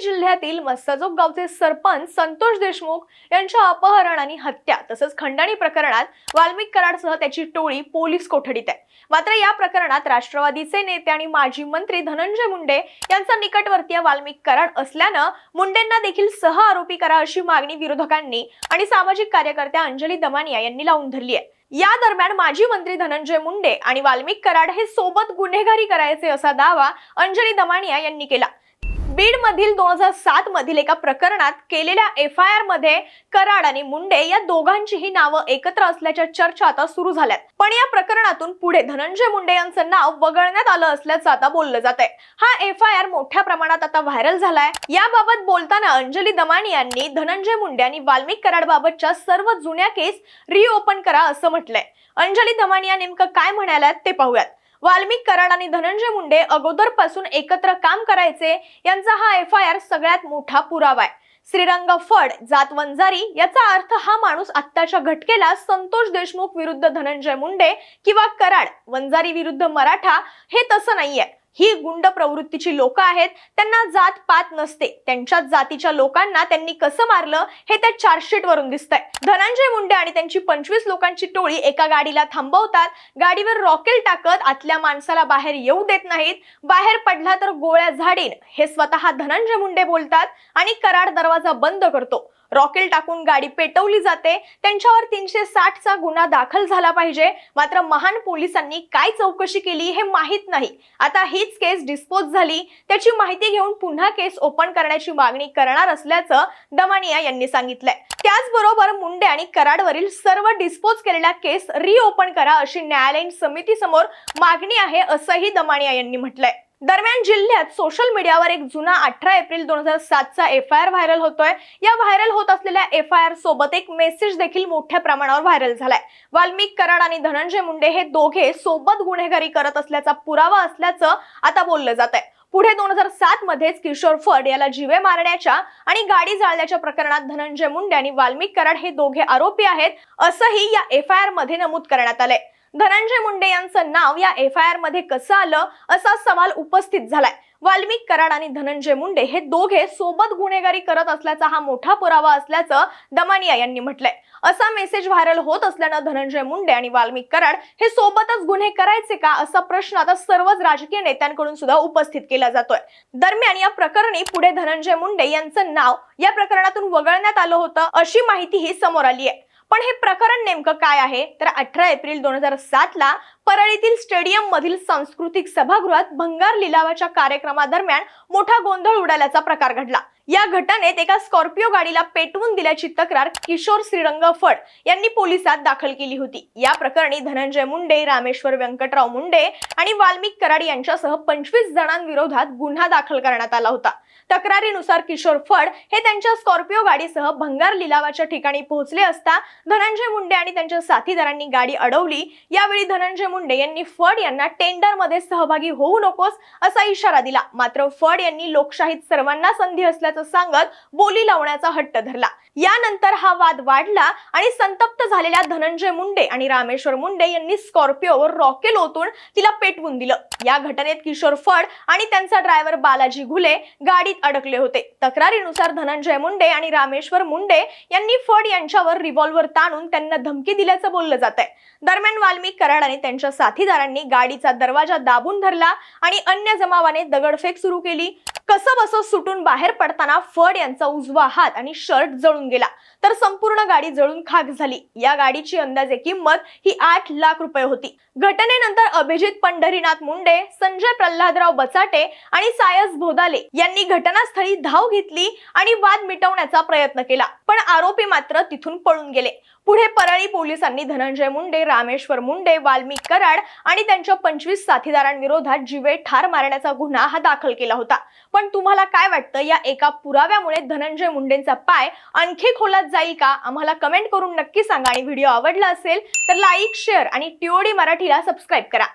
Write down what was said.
जिल्ह्यातील मस्ताजोग गावचे सरपंच संतोष देशमुख यांच्या अपहरण आणि हत्या तसंच खंडणी प्रकरणात वाल्मिक कराडसह त्याची टोळी पोलीस कोठडीत आहे. मात्र या प्रकरणात राष्ट्रवादीचे नेते आणि माजी मंत्री धनंजय मुंडे यांचा निकटवर्तीय वाल्मिक कराड असल्यानं मुंडेंना देखील सह आरोपी करा अशी मागणी विरोधकांनी आणि सामाजिक कार्यकर्त्या अंजली दमानिया यांनी लावून धरली आहे. या दरम्यान माजी मंत्री धनंजय मुंडे आणि वाल्मिक कराड हे सोबत गुन्हेगारी करायचे असा दावा अंजली दमानिया यांनी केला. बीड मधील दोन हजार सात मधील एका प्रकरणात केलेल्या एफ आय आरमध्ये कराड आणि मुंडे या दोघांचीही नावं एकत्र असल्याच्या चर्चा आता सुरू झाल्यात. पण या प्रकरणातून पुढे धनंजय मुंडे यांचं नाव वगळण्यात आलं असल्याचं आता बोललं जात आहे हा एफ आय आर मोठ्या प्रमाणात आता व्हायरल झालाय. याबाबत बोलताना अंजली दमाणी यांनी धनंजय मुंडे आणि वाल्मिक कराड बाबतच्या सर्व जुन्या केस रिओपन करा असं म्हटलंय. अंजली दमाणी या नेमकं काय म्हणाल्यात ते पाहूयात. वाल्मिक कराड आणि धनंजय मुंडे अगोदरपासून एकत्र काम करायचे यांचा हा एफ आय आर सगळ्यात मोठा पुरावा आहे. श्रीरंग फड जात वंजारी याचा अर्थ हा माणूस आत्ताच्या घटकेला संतोष देशमुख विरुद्ध धनंजय मुंडे किंवा कराड वंजारी विरुद्ध मराठा हे तसं नाहीये. ही गुंड प्रवृत्तीची लोक आहेत त्यांना जात पात नसते. त्यांच्याच जातीच्या लोकांना त्यांनी कसं मारलं हे त्या चार्जशीट वरून दिसतंय. धनंजय मुंडे आणि त्यांची पंचवीस लोकांची टोळी एका गाडीला थांबवतात. गाडीवर रॉकेल टाकत आतल्या माणसाला बाहेर येऊ देत नाहीत. बाहेर पडला तर गोळ्या झाडीन हे स्वतः धनंजय मुंडे बोलतात आणि कराड दरवाजा बंद करतो. रॉकेल टाकून गाडी पेटवली जाते. त्यांच्यावर तीनशे साठचा गुन्हा दाखल झाला पाहिजे. मात्र महान पोलिसांनी काय चौकशी केली हे माहीत नाही. आता हीच केस डिस्पोज झाली. त्याची माहिती घेऊन पुन्हा केस ओपन करण्याची मागणी करणार असल्याचं दमानिया यांनी सांगितलंय. त्याचबरोबर मुंडे आणि कराडवरील सर्व डिस्पोज केलेल्या केस रिओपन करा अशी न्यायालयीन समितीसमोर मागणी आहे असंही दमानिया यांनी म्हटलंय. दरम्यान जिल्ह्यात सोशल मीडियावर एक जुना अठरा एप्रिल दोन हजार सातचा एफ आय आर व्हायरल होतोय. या व्हायरल होत असलेल्या एफ आय आर सोबत एक मेसेज देखील मोठ्या प्रमाणावर व्हायरल झालाय. वाल्मिक कराड आणि धनंजय मुंडे हे दोघे सोबत गुन्हेगारी करत असल्याचा पुरावा असल्याचं आता बोललं जात आहे पुढे दोन हजार सात मध्येच किशोर फड याला जीवे मारण्याच्या आणि गाडी जाळण्याच्या प्रकरणात धनंजय मुंडे आणि वाल्मिक कराड हे दोघे आरोपी आहेत असंही या एफ आय आरमध्ये नमूद करण्यात आलंय. धनंजय मुंडे यांचं नाव या एफ आय आरमध्ये कसं आलं असा सवाल उपस्थित झालाय. वाल्मिक कराड आणि धनंजय मुंडे हे दोघे सोबत गुन्हेगारी करत असल्याचा हा मोठा पुरावा असल्याचं दमानिया यांनी म्हटलंय. असा मेसेज व्हायरल होत असल्यानं धनंजय मुंडे आणि वाल्मिक कराड हे सोबतच गुन्हे करायचे का असा प्रश्न आता सर्वच राजकीय नेत्यांकडून सुद्धा उपस्थित केला जातोय. दरम्यान या प्रकरणी पुढे धनंजय मुंडे यांचं नाव या प्रकरणातून वगळण्यात आलं होतं अशी माहितीही समोर आली आहे पण हे प्रकरण नेमकं काय आहे? तर अठरा एप्रिल दोन हजार सात ला परळीतील स्टेडियम मधील सांस्कृतिक सभागृहात भंगार लिलावाच्या कार्यक्रमादरम्यान मोठा गोंधळ उडाल्याचा प्रकार घडला. या घटनेत एका स्कॉर्पिओ गाडीला पेटवून दिल्याची तक्रार किशोर श्रीरंग फड यांनी पोलिसात दाखल केली होती. या प्रकरणी धनंजय मुंडे रामेश्वर व्यंकटराव मुंडे आणि वाल्मिक कराड यांच्यासह पंचवीस जणांविरोधात गुन्हा दाखल करण्यात आला होता. तक्रारीनुसार किशोर फड हे त्यांच्या स्कॉर्पिओ गाडीसह भंगार लिलावाच्या ठिकाणी पोहोचले असता धनंजय मुंडे आणि त्यांच्या साथीदारांनी गाडी अडवली. यावेळी धनंजय मुंडे यांनी फड यांना टेंडरमध्ये सहभागी होऊ नकोस असा इशारा दिला. मात्र फड यांनी लोकशाहीत सर्वांना संधी असल्याचं सांगत बोली लावण्याचा हट्ट धरला. यानंतर हा वाद वाढला आणि संतप्त झालेल्या धनंजय मुंडे आणि रामेश्वर मुंडे यांनी स्कॉर्पिओवर रॉकेल ओतून तिला पेटवून दिलं. या घटनेत किशोर फड आणि त्यांचा ड्रायव्हर बालाजी घुले गाडीत अडकले होते. तक्रारीनुसार धनंजय मुंडे आणि रामेश्वर मुंडे यांनी फड यांच्यावर रिव्हॉल्व्हर ताणून त्यांना धमकी दिल्याचं बोललं जात आहे दरम्यान वाल्मिक कराड आणि त्यांच्या साथीदारांनी गाडीचा दरवाजा दाबून धरला आणि अन्य जमावाने दगडफेक सुरू केली. कसं बसं सुटून बाहेर पडताना फड यांचा उजवा हात आणि शर्ट जळून गेला. तर संपूर्ण गाडी जळून खाक झाली. या गाडीची अंदाजे किंमत ही आठ लाख रुपये होती. घटनेनंतर अभिजित पंढरीनाथ मुंडे संजय प्रल्हादराव बचाटे आणि सायस भोदाले यांनी घटनास्थळी धाव घेतली आणि वाद मिटवण्याचा प्रयत्न केला. पण आरोपी मात्र तिथून पळून गेले. पुढे परळी पोलिसांनी धनंजय मुंडे रामेश्वर मुंडे वाल्मिक कराड आणि त्यांच्या पंचवीस साथीदारांविरोधात जीवे ठार मारण्याचा गुन्हा हा दाखल केला होता. पण तुम्हाला काय वाटतं? या एका पुराव्यामुळे धनंजय मुंडेंचा पाय आणखी खोलात जाईल का? आम्हाला कमेंट करून नक्की सांगा. आणि व्हिडिओ आवडला असेल तर लाईक शेअर आणि टीओडी मराठीला सबस्क्राईब करा.